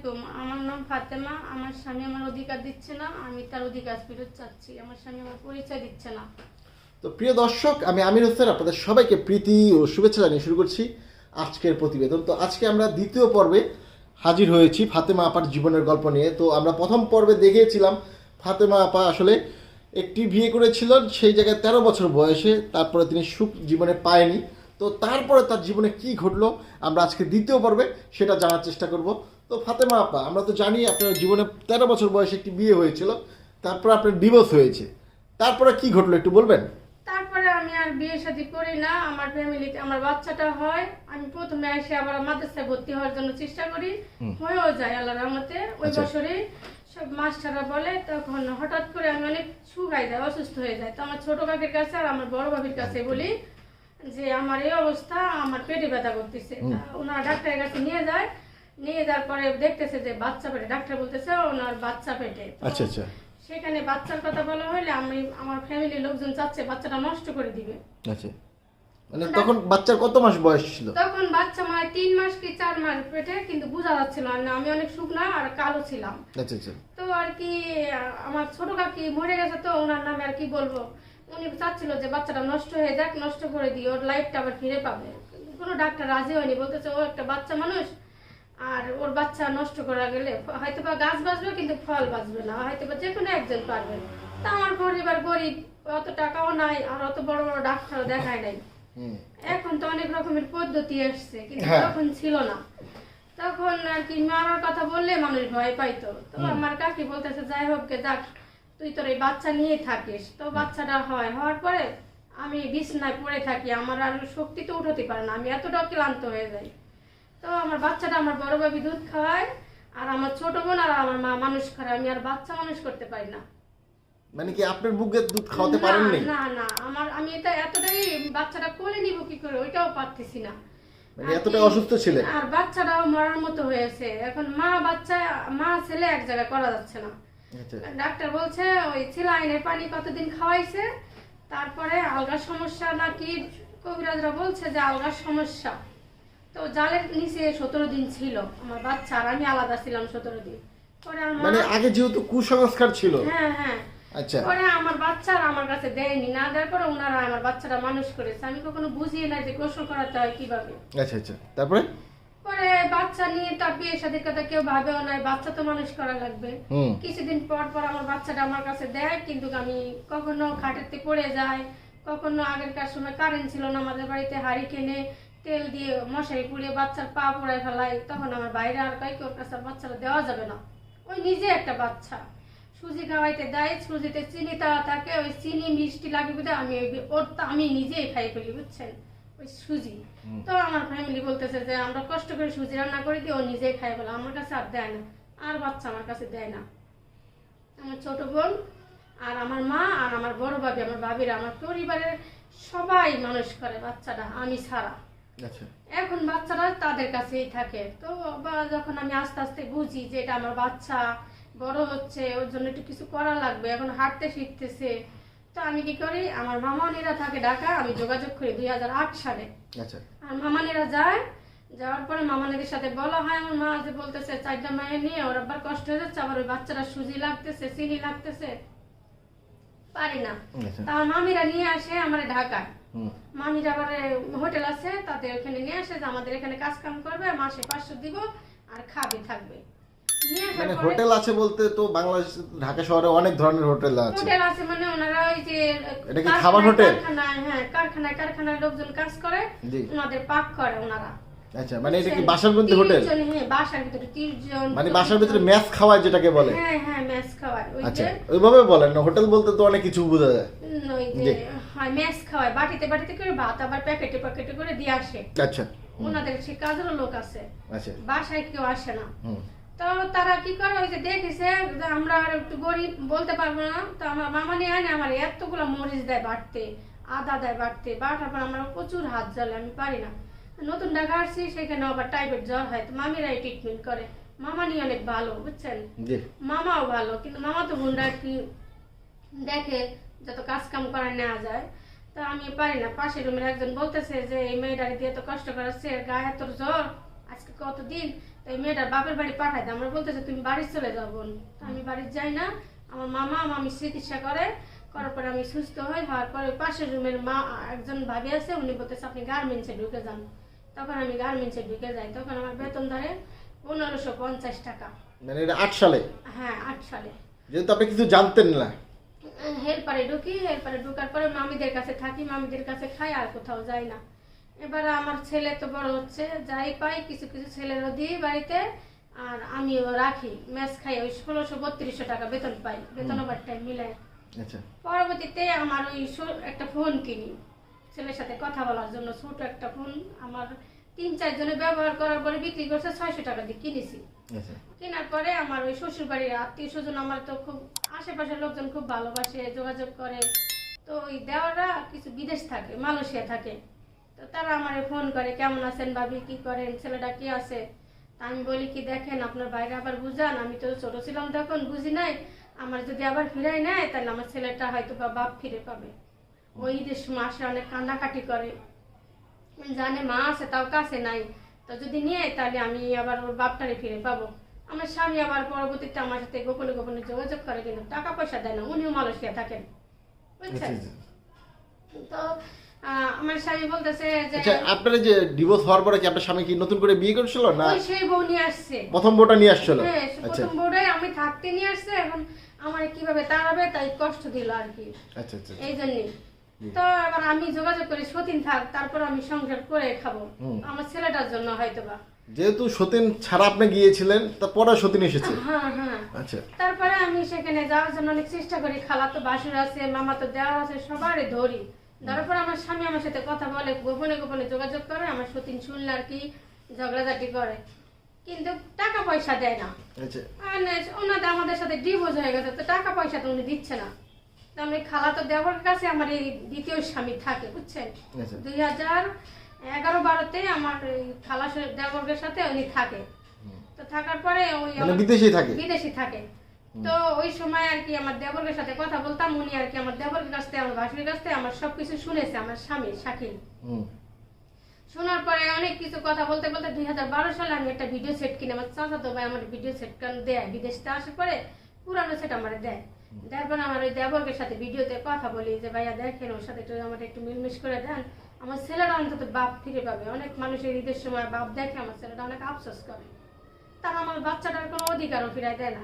আলাইকুম আমার নাম ফাতেমা, আমার স্বামী আমার অধিকার দিচ্ছে না, আমি তার অধিকার ফেরত চাচ্ছি, আমার স্বামী আমার পরিচয় দিচ্ছে না। তো প্রিয় দর্শক, আমি আমির হোসেন, আপনাদের সবাইকে প্রীতি ও শুভেচ্ছা জানিয়ে শুরু করছি আজকের প্রতিবেদন। তো আজকে আমরা দ্বিতীয় পর্বে হাজির হয়েছি ফাতেমা আপার জীবনের গল্প নিয়ে। তো আমরা প্রথম পর্বে দেখিয়েছিলাম, ফাতেমা আপা আসলে একটি বিয়ে করেছিলেন সেই জায়গায় তেরো বছর বয়সে, তারপরে তিনি সুখ জীবনে পায়নি। তো তারপরে তার জীবনে কি ঘটলো, আমরা আজকে দ্বিতীয় পর্বে সেটা জানার চেষ্টা করব। তো ফাতেমা আপা আমরা তো জানি আপনার জীবনে তেরো বছর বয়সে একটি বিয়ে হয়েছিল তারপর আপনার ডিভোর্স হয়েছে। তারপরে কি ঘটলো একটু বলবেন? তারপরে আমি আর বিয়ে শাদী করি না আমার ফ্যামিলিতে আমার বাচ্চাটা হয় আমি প্রথমে এসে আবার মাদ্রাসায় ভর্তি হওয়ার জন্য চেষ্টা করি হয়েও যায় আল্লাহ রহমতে। ওই আচ্ছা। বছরে সব মাস্টাররা বলে তখন হঠাৎ করে আমি অনেক শুকাই যায় অসুস্থ হয়ে যায়। তো আমার ছোট কাকের কাছে আর আমার বড় ভাবির কাছে বলি যে আমার এই অবস্থা আমার পেটে ব্যথা করতেছে। ওনারা ডাক্তারের কাছে নিয়ে যায় নিয়ে যাওয়ার পরে দেখতেছে যে বাচ্চা পেটে ডাক্তার বলতেছে ওনার বাচ্চা পেটে। আচ্ছা আচ্ছা। সেখানে বাচ্চার কথা বলা হলে আমি আমার ফ্যামিলির লোকজন চাচ্ছে বাচ্চাটা নষ্ট করে দিবে। আচ্ছা। মানে তখন বাচ্চার কত মাস বয়স ছিল? তখন বাচ্চা মানে তিন মাস কি চার মাস পেটে কিন্তু বোঝা যাচ্ছিল না আমি অনেক শুকনা আর কালো ছিলাম। আচ্ছা আচ্ছা। তো আর কি আমার ছোট কাকি মরে গেছে তো ওনার নামে আর কি বলব। উনি চাচ্ছিল যে বাচ্চাটা নষ্ট হয়ে যাক নষ্ট করে দিই ওর লাইফটা আবার ফিরে পাবে। কোনো ডাক্তার রাজি হয়নি বলতেছে ও একটা বাচ্চা মানুষ আর ওর বাচ্চা নষ্ট করা গেলে হয়তো বা গাছ বাঁচবে কিন্তু ফল বাঁচবে না। হয়তো বা যে কোনো একজন পারবে তা আমার পরিবার গরিব অত টাকাও নাই আর অত বড় বড় ডাক্তারও দেখায় নাই। এখন তো অনেক রকমের পদ্ধতি আসছে কিন্তু হ্যাঁ। তখন ছিল না। তখন আর কি মারার কথা বললে মানুষ ভয় পাইতো। তো আমার কাকি বলতেছে যাই হোক গে যাক। তুই তোর এই বাচ্চা নিয়ে থাকিস। তো বাচ্চাটা হয় হওয়ার পরে আমি বিছনায় পড়ে থাকি। আমার আর শক্তি তো উঠতে পারে না। আমি এতটাও ক্লান্ত হয়ে যাই। তো আমার বাচ্চাটা আমার বড় ভাবি দুধ খাওয়ায় আর আমার ছোট বোন আর আমার মা মানুষ করে আমি আর বাচ্চা মানুষ করতে পারি না। মানে কি আপনার বুকের দুধ খাওয়াতে পারেননি? না না না আমার আমি এটা এতটাই বাচ্চাটা কোলে নিব কি করে ওইটাও পারতেছি না। মানে এতটা অসুস্থ ছিলেন? আর বাচ্চাটাও মরার মতো হয়েছে এখন মা বাচ্চা মা ছেলে এক জায়গায় করা যাচ্ছে না। আচ্ছা। ডাক্তার বলছে ওই ছিলাইনের পানি কতদিন খাওয়াইছে তারপরে আলগার সমস্যা নাকি কবিরাজরা বলছে যে আলগার সমস্যা। তো জালের নিচে সতেরো দিন ছিল। আমার বাচ্চা আর আমি আলাদা ছিলাম সতেরো দিন। পরে আমার মানে আগে যেহেতু কুসংস্কার ছিল। হ্যাঁ হ্যাঁ। আচ্ছা। পরে আমার বাচ্চারা আমার কাছে দেয়নি। না দেওয়ার পরে ওনারা আমার বাচ্চারা মানুষ করেছে। আমি কখনো বুঝিয়ে নাই যে গোসল করাতে হয় কীভাবে। আচ্ছা আচ্ছা। তারপরে? পরে বাচ্চা নিয়ে তার বিয়ে শাদীর কথা কেউ ভাবেও নাই। বাচ্চা তো মানুষ করা লাগবে। কিছুদিন পর পর আমার বাচ্চাটা আমার কাছে দেয় কিন্তু আমি কখনো খাটেতে পড়ে যায় কখনো আগেরকার সময় কারেন্ট ছিল না। আমাদের বাড়িতে হাড়ি কিনে তেল দিয়ে মশারি পুড়িয়ে বাচ্চার পা পোড়ায় ফেলাই তখন আমার বাইরে আর কয় কেউ কাছে আর বাচ্চাটা দেওয়া যাবে না। ওই নিজে একটা বাচ্চা। সুজি খাওয়াইতে দেয় সুজিতে চিনি দেওয়া থাকে ওই চিনি মিষ্টি লাগে বুঝে আমি ওই- ওর তো আমি নিজেই খাই ফেলি বুঝছেন? ওই সুজি। তো আমার ফ্যামিলি বলতেছে যে আমরা কষ্ট করে সুজি রান্না করে দিই ও নিজেই খাই বলে। আমার কাছে আর দেয় না। আর বাচ্চা আমার কাছে দেয় না। আমার ছোট বোন আর আমার মা আর আমার বড় ভাবি আমার ভাবিরা আমার পরিবারের সবাই মানুষ করে বাচ্চাটা আমি ছাড়া। এখন বাচ্চারা তাদের কাছেই থাকে। তো যখন আমি আস্তে আস্তে বুঝি যে এটা আমার বাচ্চা বড় হচ্ছে ওর জন্য একটু কিছু করা লাগবে এখন হাঁটতে শিখতেছে তো আমি কি করি? আমার মামানিরা থাকে ঢাকা আমি যোগাযোগ করি দুই হাজার আট সালে। আচ্ছা। আর মামানিরা যায় যাওয়ার পরে মামানিদের সাথে বলা হয় আমার মা যে বলতেছে চারটা মায়ের নিয়ে ওর আবার কষ্ট হয়ে যাচ্ছে আবার ওই বাচ্চারা সুজি লাগতেছে চিনি লাগতেছে। পারি না। আচ্ছা। তা আমার মামিরা নিয়ে আসে আমার ঢাকায়। মামির আবার হোটেল আছে তাদের ওখানে নিয়ে আসে যে আমাদের এখানে কাজ কাম করবে মাসে পাঁচশো দিব আর খাবে থাকবে। মানে হোটেল আছে বলতে তো বাংলাদেশ ঢাকা শহরে অনেক ধরনের হোটেল আছে। হোটেল আছে মানে ওনারা ওই যে এটা কি খাবার হোটেল? হ্যাঁ কারখানায় কারখানায় লোকজন কাজ করে ওনাদের পাক করে ওনারা। আচ্ছা মানে এটা কি বাসার মধ্যে হোটেল? 30 হ্যাঁ বাসার ভিতরে তিরিশ জন মানে বাসার ভিতরে ম্যাচ খাওয়ায় যেটাকে বলে? হ্যাঁ হ্যাঁ ম্যাচ খাওয়ায় ওই আচ্ছা ওইভাবে বলেন না হোটেল বলতে তো অনেক কিছু বোঝা যায়। ওই যে হয় ম্যাচ খাওয়ায় বাটিতে বাটিতে করে ভাত আবার প্যাকেটে প্যাকেটে করে দিয়ে আসে। আচ্ছা। ওনাদের সে কাজেরও লোক আছে। আচ্ছা। বাসায় কেউ আসে না। তো তারা কি করে ওই যে দেখেছে আমরা আর একটু গরিব বলতে পারব না। তো আমার মামা নিয়ে আনে আমার এতগুলো মরিচ দেয় বাটতে আদা দেয় বাটতে বাটার পর আমার প্রচুর হাত জ্বলে আমি পারি না। নতুন ঢাকা আসছি সেখানে আবার টাইপের জ্বর হয়। তো মামিরাই ট্রিটমেন্ট করে। মামা নিয়ে অনেক ভালো বুঝছেন? মামাও ভালো কিন্তু মামা তো বোনরা কি দেখে যত কাজ কাম করা নেওয়া যায় তো আমি পারি না। পাশের রুমের একজন বলতেছে যে এই মেয়েটাকে দিয়ে তো কষ্ট করাচ্ছে গায়ে তোর জ্বর আজকে কতদিন? তো এই মেয়েটার বাপের বাড়ি পাঠাই আমরা বলতেছে তুমি বাড়ি চলে যাও বোন। আমি বাড়ি যাই না। আমার মামা মামি চিকিৎসা করে করার পরে আমি সুস্থ হই হওয়ার পরে পাশের রুমের মা একজন ভাবি আছে উনি বলতেছে আপনি গার্মেন্টসে ঢুকে যান। তখন আমি গার্মেন্টসে ঢুকে যাই। তখন আমার বেতন ধরে পনেরোশো পঞ্চাশ টাকা। মানে এটা আট সালে? হ্যাঁ আট সালে। যেহেতু আপনি কিছু জানতেন না। হেলপারে ঢুকি হেলপারে ঢুকার পরে মামিদের কাছে থাকি মামিদের কাছে খাই আর কোথাও যাই না। এবার আমার ছেলে তো বড় হচ্ছে যাই পাই কিছু কিছু ছেলেরও দিই বাড়িতে আর আমিও রাখি। ম্যাচ খাই ওই ষোলোশো বত্রিশশো টাকা বেতন পাই বেতন ওভার টাইম মিলাই আচ্ছা। পরবর্তীতে আমার ওই একটা ফোন কিনি। ছেলের সাথে কথা বলার জন্য ছোট একটা ফোন আমার তিন চারজনে ব্যবহার করার পরে বিক্রি করছে ছয়শো টাকা দিয়ে কিনেছি। আচ্ছা। কেনার পরে আমার ওই শ্বশুর বাড়ির আত্মীয় স্বজন আমার তো খুব আশেপাশের লোকজন খুব ভালোবাসে, যোগাযোগ করে। তো ওই দেওয়ারা কিছু বিদেশ থাকে, মালয়েশিয়া থাকে। তো তারা আমার ফোন করে, কেমন আছেন ভাবি? কি করেন? ছেলেটা কি আছে? আমি বলি কি, দেখেন, আপনার বাইরে আবার বুঝান। আমি তো ছোট ছিলাম তখন, বুঝি নাই। আমার যদি আবার ফিরাই নেয়, তাহলে আমার ছেলেটা হয়তো বা বাপ ফিরে পাবে। ওই ঈদের সময় আসে অনেক কান্নাকাটি করে। জানে মা আছে, তাও কাছে নাই। তো যদি নিয়ে, তাহলে আমি আবার ওর বাপটারে ফিরে পাবো। আমার স্বামী আবার পরবর্তীতে আমার সাথে গোপনে গোপনে যোগাযোগ করে কিন্তু টাকা পয়সা দেয় না উনিও মালয়েশিয়া থাকেন আচ্ছা বুঝছেন আচ্ছা। তো আমার স্বামী বলতেছে যে আচ্ছা আপনার যে ডিভোর্স হওয়ার পরে কি আপনার স্বামী কি নতুন করে বিয়ে করেছিল না ওই সেই বউ নিয়ে আসছে। প্রথম বউটা নিয়ে আসছিল? হ্যাঁ আচ্ছা। প্রথম বউটাই আমি থাকতে নিয়ে আসছে এখন আমার কীভাবে তাড়াবে তাই কষ্ট দিল আর কি। আচ্ছা আচ্ছা এই জন্যই তো এবার আমি যোগাযোগ করি সতীন থাক তারপর আমি সংসার করে খাব। আমার ছেলেটার জন্য হয়তো বা যেহেতু সতীন ছাড়া আপনি গিয়েছিলেন তারপরে সতীন এসেছে। হ্যাঁ হ্যাঁ। আচ্ছা। তারপরে আমি সেখানে যাওয়ার জন্য অনেক চেষ্টা করি। খালা তো বাসুর আছে মামা তো দেওয়ার আছে সবারই ধরি। ধরার পর আমার স্বামী আমার সাথে কথা বলে গোপনে গোপনে যোগাযোগ করে আমার সতীন শুনলে আর কি ঝগড়াঝাটি করে। কিন্তু টাকা পয়সা দেয় না। আচ্ছা। ওনাদের আমাদের সাথে ডিভোর্স হয়ে গেছে তো টাকা পয়সা তো উনি দিচ্ছে না। তো আমি খালা তো দেওয়ার কাছে আমার এই দ্বিতীয় স্বামী থাকে বুঝছেন? আচ্ছা। দুই হাজার এগারো বারোতে আমার খালা দেবর্গের সাথে উনি থাকে। তো থাকার পরে ওই মানে বিদেশেই থাকে? বিদেশি থাকে। তো ওই সময় আর কি আমার দেবরের সাথে কথা বলতাম উনি আর কি আমার দেবরের কাছ থেকে আমার ভাসুরের কাছ থেকে আমার সবকিছু শুনেছে আমার স্বামী শাকিল শোনার পরে অনেক কিছু কথা বলতে বলতে দুই হাজার বারো সালে আমি একটা ভিডিও সেট কিনে আমার চাচা তো ভাই আমার ভিডিও সেট কেন দেয়? বিদেশ আসার পরে পুরানো সেট আমার দেয়। দেওয়ার পরে আমার ওই দেবরকের সাথে ভিডিওতে কথা বলি যে ভাইয়া দেখেন ওর সাথে একটু আমার একটু মিলমিশ করে দেন। আমার ছেলেরা অন্তত বাপ ফিরে পাবে। অনেক মানুষের ঈদের সময় বাপ দেখে আমার ছেলেটা অনেক আফসোস করে। তার আমার বাচ্চাটার কোনো অধিকারও ফিরাই দেয় না।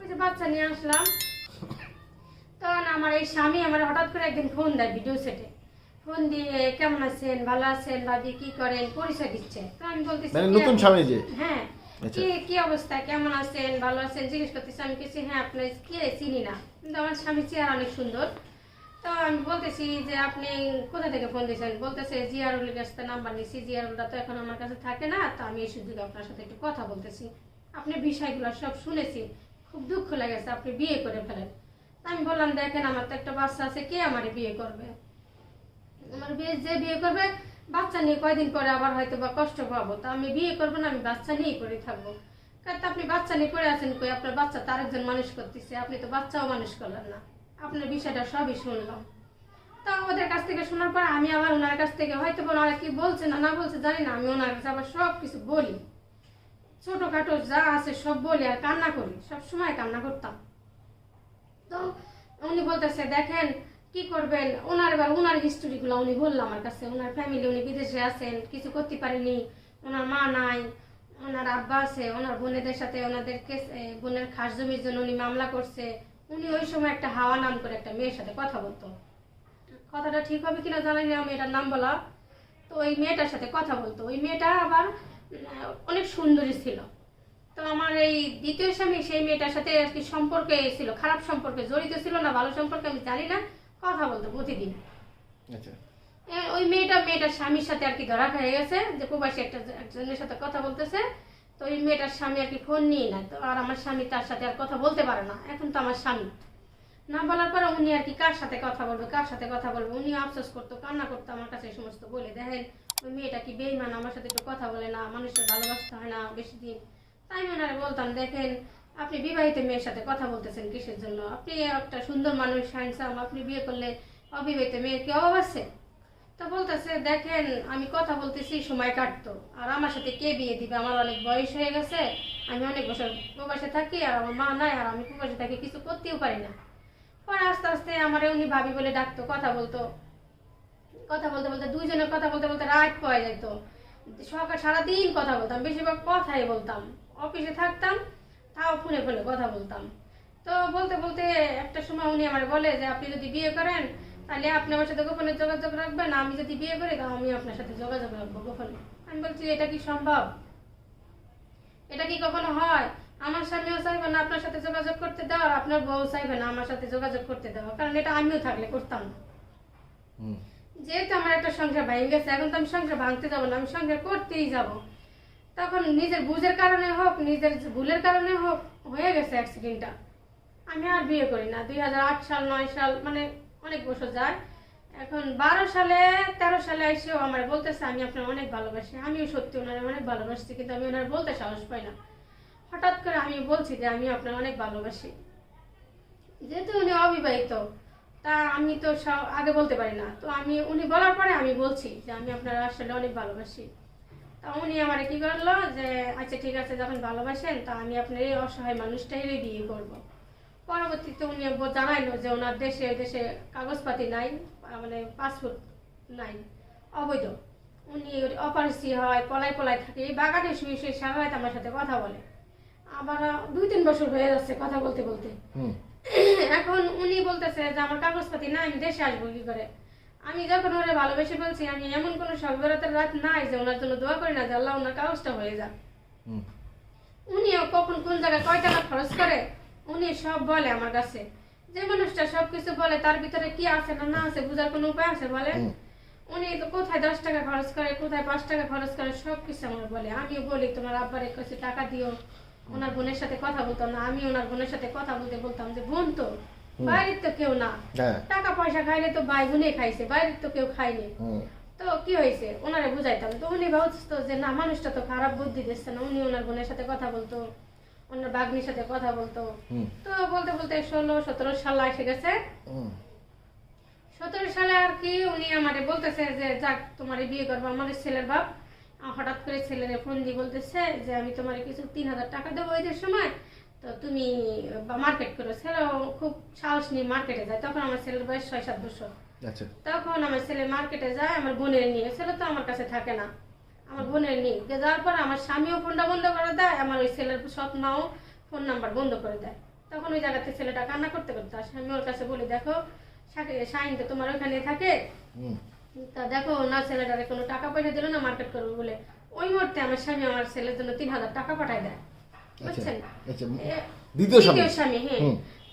ওই যে বাচ্চা নিয়ে আসলাম। তখন আমার এই স্বামী আমার হঠাৎ করে একদিন ফোন দেয় ভিডিও সেটে ফোন দিয়ে কেমন আছেন? ভালো আছেন? ভাবি কি করেন? পরিচয় দিচ্ছে। তো আমি বলতেছি মানে নতুন স্বামী যে? হ্যাঁ। আচ্ছা। কি কি অবস্থা? কেমন আছেন? ভালো আছেন? জিজ্ঞেস করতেছি আমি কিছু হ্যাঁ আপনার কে চিনি না। কিন্তু আমার স্বামী চেহারা অনেক সুন্দর। তো আমি বলতেছি যে আপনি কোথা থেকে ফোন দিয়েছেন? বলতেছে জিয়ারুলের কাছ থেকে নাম্বার নিয়েছি জিয়ারুলটা তো এখন আমার কাছে থাকে না, তো আমি এই সুযোগে আপনার সাথে একটু কথা বলতেছি। আপনি বিষয়গুলো সব শুনেছি খুব দুঃখ লেগেছে আপনি বিয়ে করে ফেলেন। তা আমি বললাম, দেখেন আমার তো একটা বাচ্চা আছে, কে আমার বিয়ে করবে? আমার বিয়ে যে বিয়ে করবে, বাচ্চা নিয়ে কয়দিন পরে আবার হয়তো বা কষ্ট পাবো। তা আমি বিয়ে করব না, আমি বাচ্চা নিয়েই পড়ে থাকব। কারণ আপনি বাচ্চা নিয়ে পড়ে আছেন কই, আপনার বাচ্চা তার একজন মানুষ করতেছে, আপনি তো বাচ্চাও মানুষ করলেন না। আপনার বিষয়টা সবই শুনলাম। তা ওদের কাছ থেকে শোনার পর আমি আবার ওনার কাছ থেকে হয়তো ওনারা কি বলছে না না বলছে জানি না, আমি ওনার কাছে আবার সব কিছু বলি। ছোটখাটো যা আছে সব বলি আর কান্না করি, সব সময় কান্না করতাম। তো উনি বলতেছে, দেখেন, কি করবেন? ওনার এবার ওনার হিস্টোরিগুলো উনি বললাম আমার কাছে। ওনার ফ্যামিলি উনি বিদেশে আছেন, কিছু করতে পারেনি। ওনার মা নাই, ওনার আব্বা আছে, ওনার বোনেদের সাথে ওনাদের কেস বোনের খাস জমির জন্য উনি মামলা করছে। উনি ওই সময় একটা হাওয়া নাম করে একটা মেয়ের সাথে কথা বলতো। কথাটা ঠিক হবে কিনা জানি না মেয়েটার নাম বলা। তো ওই মেয়েটার সাথে কথা বলতো। ওই মেয়েটা আবার অনেক সুন্দরী ছিল। তো আমার এই দ্বিতীয় স্বামী সেই মেয়েটার সাথে আর কি সম্পর্কে ছিল খারাপ সম্পর্কে জড়িত ছিল না ভালো সম্পর্কে আমি জানি না কথা বলতো প্রতিদিন। আচ্ছা। ওই মেয়েটা মেয়েটার স্বামীর সাথে আর কি ধরা খেয়ে গেছে যে প্রবাসী একটা একজনের সাথে কথা বলতেছে। তো ওই মেয়েটার স্বামী আর কি ফোন নিয়ে না তো আর আমার স্বামী তার সাথে আর কথা বলতে পারে না। এখন তো আমার স্বামী। না বলার পরে উনি আর কি কার সাথে কথা বলবে, কার সাথে কথা বলবে? উনি আফসোস করতো, কান্না করতো আমার কাছে সমস্ত বলে। দেখেন, ওই মেয়েটা কি বেইমান আমার সাথে একটু কথা বলে না মানুষের ভালোবাসতে হয় না বেশি দিন। তাই মনে বলতাম, দেখেন, আপনি বিবাহিত মেয়ের সাথে কথা বলতেছেন কিসের জন্য? আপনি একটা সুন্দর মানুষ হ্যান্ডসাম আপনি বিয়ে করলে অবিবাহিত মেয়ের কি অভাব আছে? তো বলতেছে, দেখেন, আমি কথা বলতেছি, সময় কাটতো। আর আমার সাথে কে বিয়ে দিবে? আমার অনেক বয়স হয়ে গেছে, আমি অনেক বছর প্রবাসে থাকি, আর আমার মা নাই, আর আমি প্রবাসে থাকি, কিছু করতেও পারি না। পরে আস্তে আস্তে আমার উনি ভাবি বলে ডাকতো, কথা বলতো। কথা বলতে বলতে, দুইজনের কথা বলতে বলতে রাত পাওয়া যেত সকাল সারাদিন কথা বলতাম, বেশিরভাগ কথাই বলতাম। অফিসে থাকতাম, তাও ফোনে ফোনে কথা বলতাম। তো বলতে বলতে একটা সময় উনি আমার বলে যে, আপনি যদি বিয়ে করেন তাহলে আপনি আমার সাথে গোপনে যোগাযোগ রাখবেন আমি যদি বিয়ে করি তাহলে আমি আপনার সাথে যোগাযোগ রাখব গোপনে। আমি বলছি এটা কি সম্ভব? এটা কি কখনো হয়? আমার স্বামীও চাইবে না আপনার সাথে যোগাযোগ করতে দেওয়া আর আপনার বউ চাইবে না আমার সাথে যোগাযোগ করতে দেওয়া কারণ এটা আমিও থাকলে করতাম না। যেহেতু আমার একটা সংসার ভেঙে গেছে এখন তো আমি সংসার ভাঙতে যাব না আমি সংসার করতেই যাব। তখন নিজের বুঝের কারণে হোক নিজের ভুলের কারণে হোক হয়ে গেছে অ্যাক্সিডেন্টটা আমি আর বিয়ে করি না দুই হাজার আট সাল নয় সাল মানে অনেক বছর যায়। এখন বারো সালে, তেরো সালে এসেও আমার বলতেছে, আমি আপনার অনেক ভালোবাসি। আমিও সত্যি ওনার অনেক ভালোবাসছি, কিন্তু আমি ওনার বলতে সাহস পাই না। হঠাৎ করে আমি বলছি যে, আমি আপনার অনেক ভালোবাসি। যেহেতু উনি অবিবাহিত, তা আমি তো আগে বলতে পারি না। তো আমি, উনি বলার পরে আমি বলছি যে, আমি আপনার আসলে অনেক ভালোবাসি। তা উনি আমার কি করল যে আচ্ছা ঠিক আছে, যখন ভালোবাসেন, তা আমি আপনার এই অসহায় মানুষটাই বিয়ে করব। পরবর্তীতে উনি জানাইলো যে ওনার দেশে দেশে কাগজপাতি নাই মানে পাসপোর্ট নাই অবৈধ। উনি অপারেসি হয় পলাই পলাই থাকে। এই বাগানে শুয়ে শুয়ে সারা রাত আমার সাথে কথা বলে। আবার দুই তিন বছর হয়ে যাচ্ছে কথা বলতে বলতে। এখন উনি বলতেছে যে আমার কাগজপাতি না আমি দেশে আসব কি করে? আমি যখন ওরে ভালোবেসে বলছি আমি এমন কোনো সর্বরাতের রাত নাই যে ওনার জন্য দোয়া করি না যে আল্লাহ ওনার কাগজটা হয়ে যাক। উনিও কখন কোন জায়গায় কয় টাকা খরচ করে উনি সব বলে আমার কাছে। যে মানুষটা সব কিছু বলে তার ভিতরে কি আছে না না আছে বোঝার কোনো উপায় আছে বলে উনি তো কোথায় দশ টাকা খরচ করে কোথায় পাঁচ টাকা খরচ করে সব কিছু আমার বলে। আমিও বলি তোমার আব্বারে কাছে টাকা দিও। ওনার বোনের সাথে কথা বলতাম না। আমি ওনার বোনের সাথে কথা বলতে বলতাম যে বোন তো বাইরের তো কেউ না। হ্যাঁ। টাকা পয়সা খাইলে তো ভাই বোনে খাইছে বাইরের তো কেউ হুম। তো কি হয়েছে? ওনারে বুঝাইতাম। তো উনি ভাবতো যে না মানুষটা তো খারাপ বুদ্ধি দিচ্ছে না। উনি ওনার বোনের সাথে কথা বলতো। ওনার বাগ্নির সাথে কথা বলতো। তো বলতে বলতে ষোলো সতেরো সাল এসে গেছে। সতেরো সালে আর কি উনি আমারে বলতেছে যে যাক তোমার বিয়ে করব আমাদের ছেলের বাপ। হঠাৎ করে ছেলের ফোন দিয়ে বলতেছে যে আমি তোমার কিছু তিন হাজার টাকা দেবো ঈদের সময়। তো তুমি মার্কেট করো। ছেলেও খুব সাহস নিয়ে মার্কেটে যায়। তখন আমার ছেলের বয়স ছয় সাত বছর। আচ্ছা। তখন আমার ছেলে মার্কেটে যায় আমার বোনের নিয়ে। ছেলে তো আমার কাছে থাকে না। আমার বোনের দিয়ে যাওয়ার পর আমার স্বামীও ফোনটা বন্ধ করে দেয় আমার ওই ছেলের সৎ মাও ফোন নাম্বার বন্ধ করে দেয়। তখন ওই জায়গাতে ছেলেটা কান্না করতে করতে আসে। আমি ওর কাছে বলি দেখো সাইন তো তোমার ওখানে থাকে। তা দেখো না ছেলেটারে কোনো টাকা পয়সা দিল না মার্কেট করবে বলে। ওই মুহূর্তে আমার স্বামী আমার ছেলের জন্য তিন হাজার টাকা পাঠায় দেয়। আচ্ছা বুঝছেন? আচ্ছা দ্বিতীয় স্বামী। হ্যাঁ।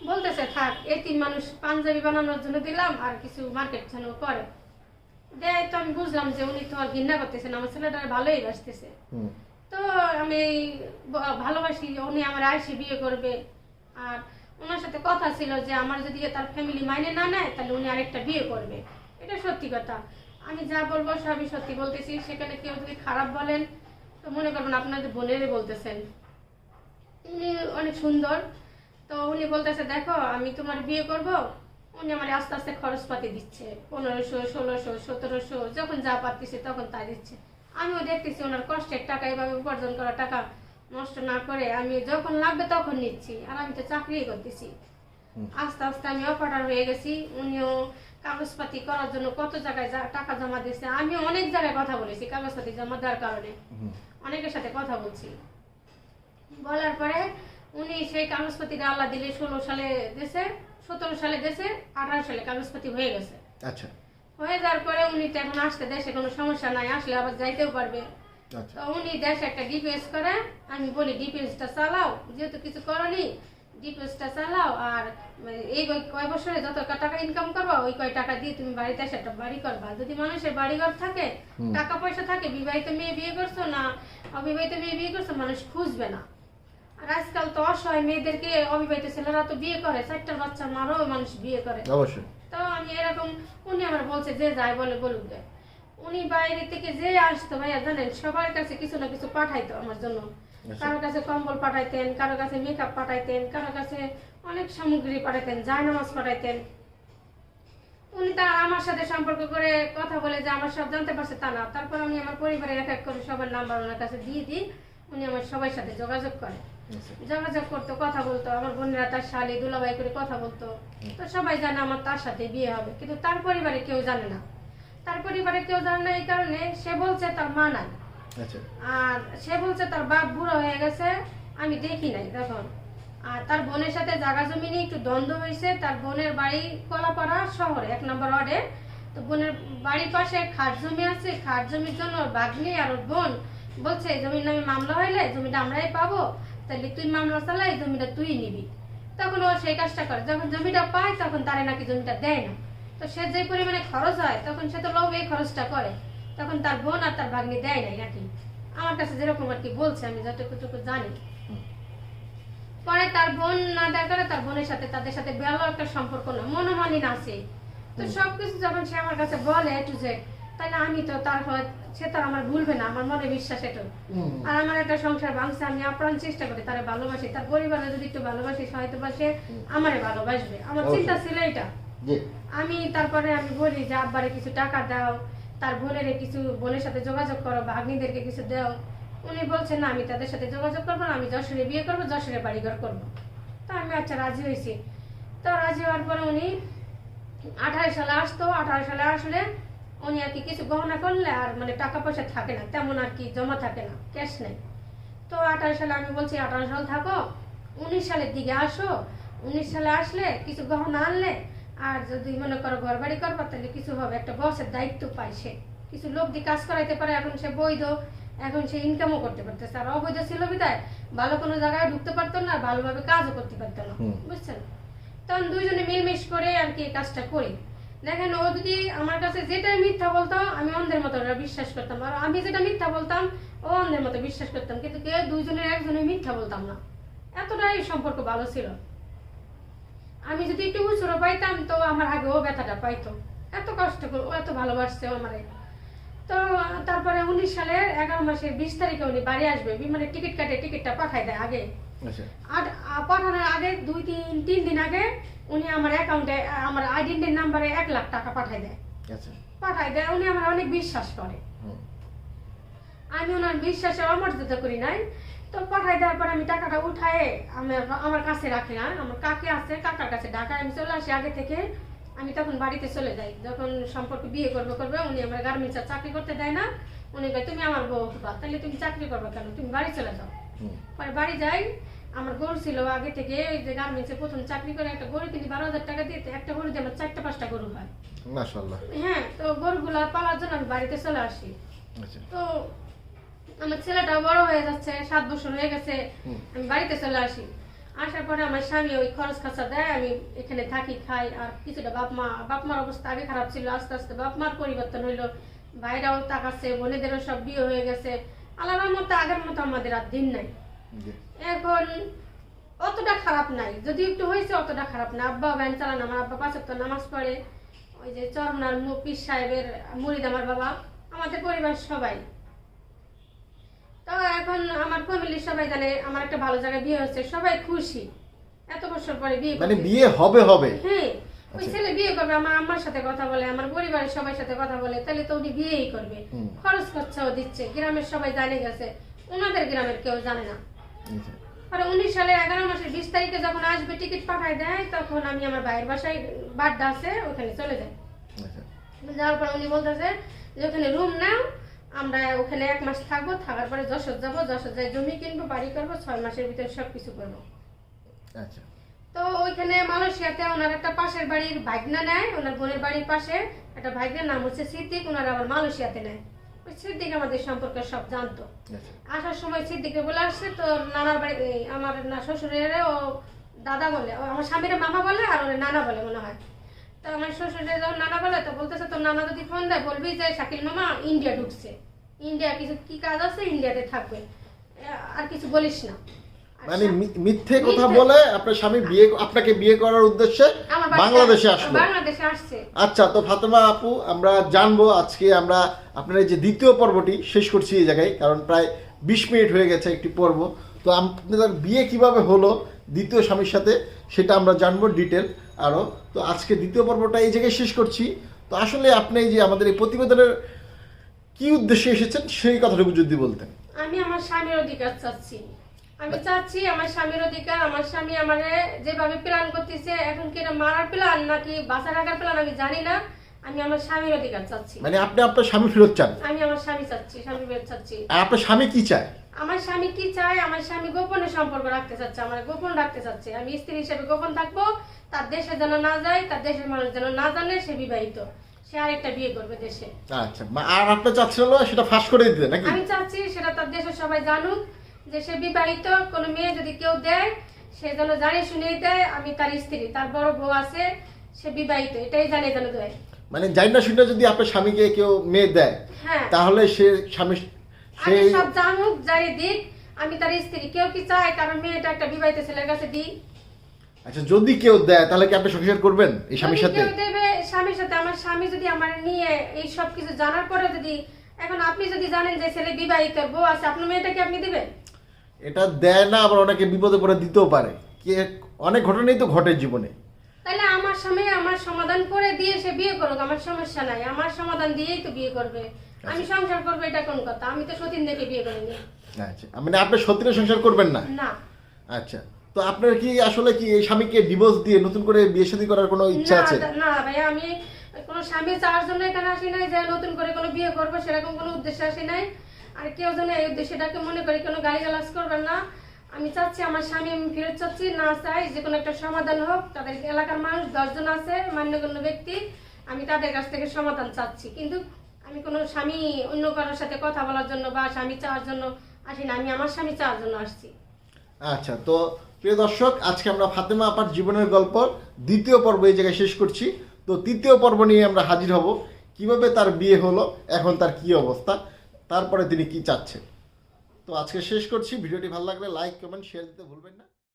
বলতেছে থাক এই তিন মানুষ পাঞ্জাবি বানানোর জন্য দিলাম আর কিছু মার্কেট যেন করে। দেয় তো আমি বুঝলাম যে উনি তো আর ঘৃণা করতেছেন আমার ছেলেটা ভালোই বাসতেছে তো আমি ভালোবাসি উনি আমার আইসি বিয়ে করবে। আর ওনার সাথে কথা ছিল যে আমার যদি তার ফ্যামিলি মাইনে না নেয় তাহলে উনি আরেকটা বিয়ে করবে। এটা সত্যি কথা। আমি যা বলব সবই সত্যি বলতেছি। সেখানে কেউ যদি খারাপ বলেন তো মনে করবেন আপনাদের বোনেরই বলতেছেন। উনি অনেক সুন্দর। তো উনি বলতেছে দেখো আমি তোমার বিয়ে করব উনি আমার আস্তে আস্তে খরচপাতি দিচ্ছে। পনেরোশো ষোলোশো সতেরোশো যখন যা পাচ্ছি তখন তাই দিচ্ছে। আমিও দেখতেছি ওনার কষ্টের টাকা এভাবে উপার্জন করা টাকা নষ্ট না করে আমি যখন লাগবে তখন নিচ্ছি। আর আমি তো চাকরি করতেছি। আস্তে আস্তে আমি অপারেটার হয়ে গেছি। উনিও কাগজপাতি করার জন্য কত জায়গায় যা- টাকা জমা দিয়েছে আমি অনেক জায়গায় কথা বলেছি কাগজপাতি জমা দেওয়ার কারণে। অনেকের সাথে কথা বলছি। বলার পরে উনি সেই কাগজপাতিটা আল্লাহ দিলে ষোলো সালে দেশে সতেরো সালে দেশে আঠারো সালে কাগজপাতি হয়ে গেছে। আচ্ছা। হয়ে যাওয়ার পরে উনি তো এখন আসতে দেশে কোনো সমস্যা নাই আসলে আবার যাইতেও পারবে। আচ্ছা। তো উনি দেশে একটা ডিপিএস করে আমি বলি ডিপিএসটা চালাও যেহেতু কিছু করনি ডিপিএসটা চালাও আর এই কয় বছরে যত টাকা ইনকাম করবা ওই কয় টাকা দিয়ে তুমি বাড়িতে এসে একটা বাড়ি করবা। যদি মানুষের বাড়ি ঘর থাকে টাকা পয়সা থাকে বিবাহিত মেয়ে বিয়ে করছ না অবিবাহিত মেয়ে বিয়ে করছ মানুষ খুঁজবে না। আর আজকাল তো অসহায় মেয়েদেরকে অবিবাহিত ছেলেরা তো বিয়ে করে চারটা বাচ্চা মারও মানুষ বিয়ে করে। অবশ্যই। তো আমি এরকম উনি আমার বলছে যে যায় বলে বলুক গে। উনি বাইরে থেকে যে আসতো ভাইয়া জানেন সবার কাছে কিছু না কিছু পাঠাইতো আমার জন্য। আচ্ছা। কারও কাছে কম্বল পাঠাইতেন কারও কাছে মেকআপ পাঠাইতেন কারও কাছে অনেক সামগ্রী পাঠাইতেন জায়নামাজ পাঠাইতেন। উনি তার আমার সাথে সম্পর্ক করে কথা বলে যে আমার সব জানতে পারছে তা না। তারপর আমি আমার পরিবারের এক এক করে সবার নাম্বার ওনার কাছে দিয়ে দিই। উনি আমার সবাই সাথে যোগাযোগ করে। যোগাযোগ করতো কথা বলতো আমার বোনেরা তার শালি দুলাভাই করে কথা বলতো। তো সবাই জানে আমার তার সাথে বিয়ে হবে কিন্তু তার পরিবারে কেউ জানে না। তার পরিবারে কেউ জানে না এই কারণে সে বলছে তার মা নাই। আচ্ছা। আর সে বলছে তার বাপ বুড়ো হয়ে গেছে আমি দেখি নাই তখন। আর তার বোনের সাথে জাগা জমি নিয়ে একটু দ্বন্দ্ব হয়েছে তার বোনের বাড়ি কলাপাড়া শহরে এক নম্বর ওয়ার্ডে। তো বোনের বাড়ির পাশে খাট জমি আছে খাট জমির জন্য ভাগ্নি আর ওর বোন বলছে জমির নামে মামলা হইলে জমিটা আমরাই পাবো। তাহলে তুই মামলা চালা এই জমিটা তুই নিবি। তখন ও সেই কাজটা করে। যখন জমিটা পায়, তখন তারে নাকি জমিটা দেয় না। তো সে যে পরিমাণে খরচ হয়, তখন সে তো লোভ এই খরচটা করে। তখন তার বোন আর তার ভাগ্নি দেয় নাই নাকি? আমার কাছে যেরকম আর কি বলছে, আমি যতটুকু জানি। পরে তার বোন না দেখালে তার বোনের সাথে, তাদের সাথে ভালো একটা সম্পর্ক না মনোমালিন আছে। তো সবকিছু যখন সে আমার কাছে বলে টু যে তাহলে আমি তো তার সে তো আমার ভুলবে না আমার মনে বিশ্বাস এটা। আর আমার একটা সংসার ভাঙছে আমি আপ্রাণ চেষ্টা করি তারা ভালোবাসি তার পরিবারে যদি একটু ভালোবাসি হয়তো বা সে আমারে ভালোবাসবে। আমার চিন্তা ছিল এটা আমি তারপরে আমি বলি যে আব্বারে কিছু টাকা দাও তার বোনের কিছু বোনের সাথে যোগাযোগ করো ভাগ্নিদেরকে কিছু দাও। উনি বলছেন না আমি তাদের সাথে যোগাযোগ করব না আমি যশোরে বিয়ে করব যশোরে বাড়িঘর করব। তো আমি আচ্ছা রাজি হয়েছি। তো রাজি হওয়ার পরে উনি আঠারো সালে আসতো আঠারো সালে আসলে উনি আর কি কিছু গহনা করলে আর মানে টাকা পয়সা থাকে না তেমন আর কি জমা থাকে না ক্যাশ নেই। তো আঠারো সালে আমি বলছি আঠারো সাল থাকো উনিশ সালের দিকে আসো উনিশ সালে আসলে কিছু গহনা আনলে আর যদি মনে করো ঘর বাড়ি করব তাহলে কিছু হবে একটা বসের দায়িত্ব পায় সে। কিছু লোক দিয়ে কাজ করাইতে পারে এখন সে বৈধ এখন সে ইনকামও করতে পারতেছে। আর অবৈধ ছিল বিদায় ভালো কোনো জায়গায় ঢুকতে পারতো না ভালোভাবে কাজও করতে পারতো না বুঝছেন? তখন দুইজনে মিলমিশ করে আর কি কাজটা করি। দেখেন, ও যদি আমার কাছে যেটাই মিথ্যা বলতো, আমি অন্ধের মতো বিশ্বাস করতাম। আর আমি যেটা মিথ্যা বলতাম, ও অন্ধের মতো বিশ্বাস করতাম। কিন্তু কেউ দুইজনের একজনে মিথ্যা বলতাম না। এতটাই সম্পর্ক ভালো ছিল। আমি যদি একটু উচুরো পাইতাম, তো আমার আগে ও ব্যথাটা পাইতো। এত কষ্ট করে, ও এত ভালোবাসছে আমার আমারে। তো তারপরে উনিশ সালের এগারো মাসের বিশ তারিখে উনি বাড়ি আসবে। বিমানের টিকিট কাটে টিকিটটা পাঠায় দেয় আগে। আচ্ছা। আর পাঠানোর আগে দুই তিন তিন দিন আগে উনি আমার অ্যাকাউন্টে আমার আইডেন্টি নাম্বারে এক লাখ টাকা পাঠায় দেয়। আচ্ছা। পাঠায় দেয় উনি আমার অনেক বিশ্বাস করে। আমি ওনার বিশ্বাসে অমর্যাদা করি নাই। তো পাঠাই দেওয়ার পর আমি টাকাটা উঠায় আমার আমার কাছে রাখি না। আমার কাকে আছে কাকার কাছে ঢাকায় আমি চলে আসি আগে থেকে। আমি তখন বাড়িতে চলে যাই। যখন সম্পর্ক বিয়ে করবে করবে উনি আমার গার্মেন্টসে চাকরি করতে দেয় না। উনি কয় তুমি আমার বউ হবা তাহলে তুমি চাকরি করবে কেন? তুমি বাড়ি চলে যাও। পরে বাড়ি যাই আমার গরু ছিল আগে থেকে ওই যে গার্মেন্টসে প্রথম চাকরি করে একটা গরু কিনি বারো হাজার টাকা দিয়ে একটা গরু দিয়ে আমার চারটা পাঁচটা গরু হয়। হ্যাঁ তো গরুগুলা পালার জন্য আমি বাড়িতে চলে আসি। আচ্ছা। তো আমার ছেলেটাও বড় হয়ে যাচ্ছে সাত বছর হয়ে গেছে আমি বাড়িতে চলে আসি। আসার পরে আমার স্বামী ওই খরচ খাঁচা দেয় আমি এখানে থাকি খাই আর কিছুটা বাপ মা বাপ মার অবস্থা আগে খারাপ ছিল আস্তে আস্তে বাপ মার পরিবর্তন হইল। ভাইরাও তাকাচ্ছে বোনেদেরও সব বিয়ে হয়ে গেছে। আলাদার মতো আগের মতো আমাদের আর দিন নাই। এখন অতটা খারাপ নাই। যদি একটু হয়েছে অতটা খারাপ না। আব্বা ভ্যান চালান আমার আব্বা পাঁচ তো নামাজ পড়ে। ওই যে চরমনার মুপিস সাহেবের মুরিদ আমার বাবা আমাদের পরিবার সবাই। তো এখন আমার ফ্যামিলির সবাই জানে আমার একটা ভালো জায়গায় বিয়ে হচ্ছে সবাই খুশি। এত বছর পরে বিয়ে মানে বিয়ে হবে হবে। হ্যাঁ ওই আচ্ছা। ছেলে বিয়ে করবে আমার আম্মার সাথে কথা বলে আমার পরিবারের সবার সাথে কথা বলে তাহলে তো উনি বিয়েই করবে। খরচ খরচাও দিচ্ছে গ্রামের সবাই জানে গেছে ওনাদের গ্রামের কেউ জানে না। আচ্ছা। আর উনিশ সালে এগারো মাসের বিশ তারিখে যখন আসবে টিকিট পাঠায় দেয় তখন আমি আমার ভাইয়ের বাসায় বাড্ডা আছে ওখানে চলে যাই আচ্ছা। যাওয়ার পর উনি বলতেছে যে ওখানে রুম নাও আমরা ওখানে এক মাস থাকব থাকার পরে যশোর যাব যশোর যাই জমি কিনবো বাড়ি করব ছয় মাসের ভিতরে সব কিছু করব। আচ্ছা। তো ওইখানে মালয়েশিয়াতে ওনার একটা পাশের বাড়ির ভাগনা নেয় ওনার বোনের বাড়ির পাশে একটা ভাগনার নাম হচ্ছে সিদ্দিক ওনার আবার মালয়েশিয়াতে নেয়। ওই সিদ্দিক আমাদের সম্পর্কে সব জানতো। আচ্ছা। আসার সময় সিদ্দিকে বলে আসছে তোর নানার বাড়ি আমার না শ্বশুরের ও দাদা বলে আমার স্বামীর মামা বলে আর ওর নানা বলে মনে হয়। তো আমার যখন নানা বলে তো বলতেছে তোর নানা যদি ফোন দেয় বলবি যে শাকিল মামা ইন্ডিয়া ঢুকছে। ইন্ডিয়া কিছু কি কাজ আছে? ইন্ডিয়াতে থাকবে। আর কিছু বলিস না। মানে মিথ্যে কথা বলে আপনার স্বামী বিয়ে আপনাকে বিয়ে করার উদ্দেশ্যে বাংলাদেশে আসলো। বাংলাদেশে আসছে। আচ্ছা তো ফাতেমা আপু আমরা জানব আজকে আমরা আপনার এই যে দ্বিতীয় পর্বটি শেষ করছি এই জায়গায় কারণ প্রায় বিশ মিনিট হয়ে গেছে একটি পর্ব। তো আপনাদের বিয়ে কীভাবে হলো দ্বিতীয় স্বামীর সাথে? সেটা আমরা জানব ডিটেল আরও তো আজকে দ্বিতীয় পর্বটা এই জায়গায় শেষ করছি। তো আসলে আপনি যে আমাদের এই প্রতিবেদনের কি উদ্দেশ্যে এসেছেন, সেই কথাটুকু যদি বলতেন। আমি আমার স্বামীর অধিকার চাচ্ছি। আমি চাচ্ছি আমার স্বামীর অধিকার, আমার স্বামী আমারে যেভাবে প্ল্যান করতেছে, এখন কি এটা মারার প্ল্যান নাকি বাঁচা রাখার প্ল্যান আমি জানি না। আমি আমার স্বামীর অধিকার চাচ্ছি। মানে আপনি আপনার স্বামী ফেরত চান? আমি আমার স্বামী চাচ্ছি স্বামী বের চাচ্ছি। আর আপনার স্বামী কি চায়? আমার স্বামী কি চায়? আমার স্বামী গোপনে সম্পর্ক রাখতে চাচ্ছে আমার গোপন রাখতে চাচ্ছে। আমি স্ত্রী হিসেবে গোপন থাকব তার দেশে যেন না যায় তার দেশের মানুষ যেন না জানে সে বিবাহিত। সে আরেকটা বিয়ে করবে দেশে। আচ্ছা আর আপনার চাচ্ছেন হলো সেটা ফাঁস করে দিতে নাকি? আমি চাচ্ছি সেটা তার দেশের সবাই জানুক যে সে বিবাহিত কোনো মেয়ে যদি কেউ দেয় সে যেন জানে শুনেই দেয় আমি তার স্ত্রী তার বড় বউ আছে সে বিবাহিত এটাই জানে যেন দেয়। মানে জানি না শুনে যদি আপনার স্বামীকে কেউ মেয়ে দেয় হ্যাঁ। তাহলে সে স্বামী আমি সব জানুক যাই দিক আমি তার স্ত্রী। কেউ কি চায় কারণ মেয়েটা একটা বিবাহিত ছেলের কাছে দিই আচ্ছা যদি কেউ দেয় তাহলে কি আপনি সংসার করবেন এই স্বামীর সাথে? কেউ দেবে স্বামীর সাথে আমার স্বামী যদি আমার নিয়ে এই সব কিছু জানার পরে যদি এখন আপনি যদি জানেন যে ছেলে বিবাহিত বউ আছে আপনার মেয়েটাকে আপনি দিবেন? এটা দেয় না আবার অনেকে বিপদে পড়ে দিতেও পারে। কে অনেক ঘটনাই তো ঘটে জীবনে। তাহলে আমার স্বামী আমার সমাধান করে দিয়ে সে বিয়ে করুক আমার সমস্যা নাই। আমার সমাধান দিয়েই তো বিয়ে করবে। আমি সংসার করব এটা কোন কথা? আমি তো সতীন দেখে বিয়ে করিনি আচ্ছা। মানে আপনি সত্যি সংসার করবেন না? না। আচ্ছা। তো আপনার কি আসলে কি এই স্বামীকে ডিভোর্স দিয়ে নতুন করে বিয়ে শাদী করার কোনো ইচ্ছা আছে? না ভাই আমি কোনো স্বামী চাওয়ার জন্য এখানে আসি নাই যে নতুন করে কোনো বিয়ে করব সেরকম কোনো উদ্দেশ্যে আসি নাই। আর কেউ যেন এই উদ্দেশ্যটাকে মনে করে কোনো গালি গালাজ করবেন না। আমি চাচ্ছি আমার স্বামী আমি ফেরত চাচ্ছি, না চাই, যে কোনো একটা সমাধান হোক। তাদের এলাকার মানুষ, দশজন আছে, মান্যগণ্য ব্যক্তি, আমি তাদের কাছ থেকে সমাধান চাচ্ছি। কিন্তু আমি কোনো স্বামী, অন্য কারোর সাথে কথা বলার জন্য বা স্বামী চাওয়ার জন্য আসি না, আমি আমার স্বামী চাওয়ার জন্য আসছি। আচ্ছা তো প্রিয় দর্শক, আজকে আমরা ফাতেমা আপার জীবনের গল্প, দ্বিতীয় পর্ব এই জায়গায় শেষ করছি। তো তৃতীয় পর্ব নিয়ে আমরা হাজির হব। কীভাবে তার বিয়ে হলো, এখন তার কি অবস্থা, তারপরে তিনি কি চাচ্ছেন? তো আজকে শেষ করছি। ভিডিওটি ভালো লাগলে লাইক কমেন্ট শেয়ার দিতে ভুলবেন না।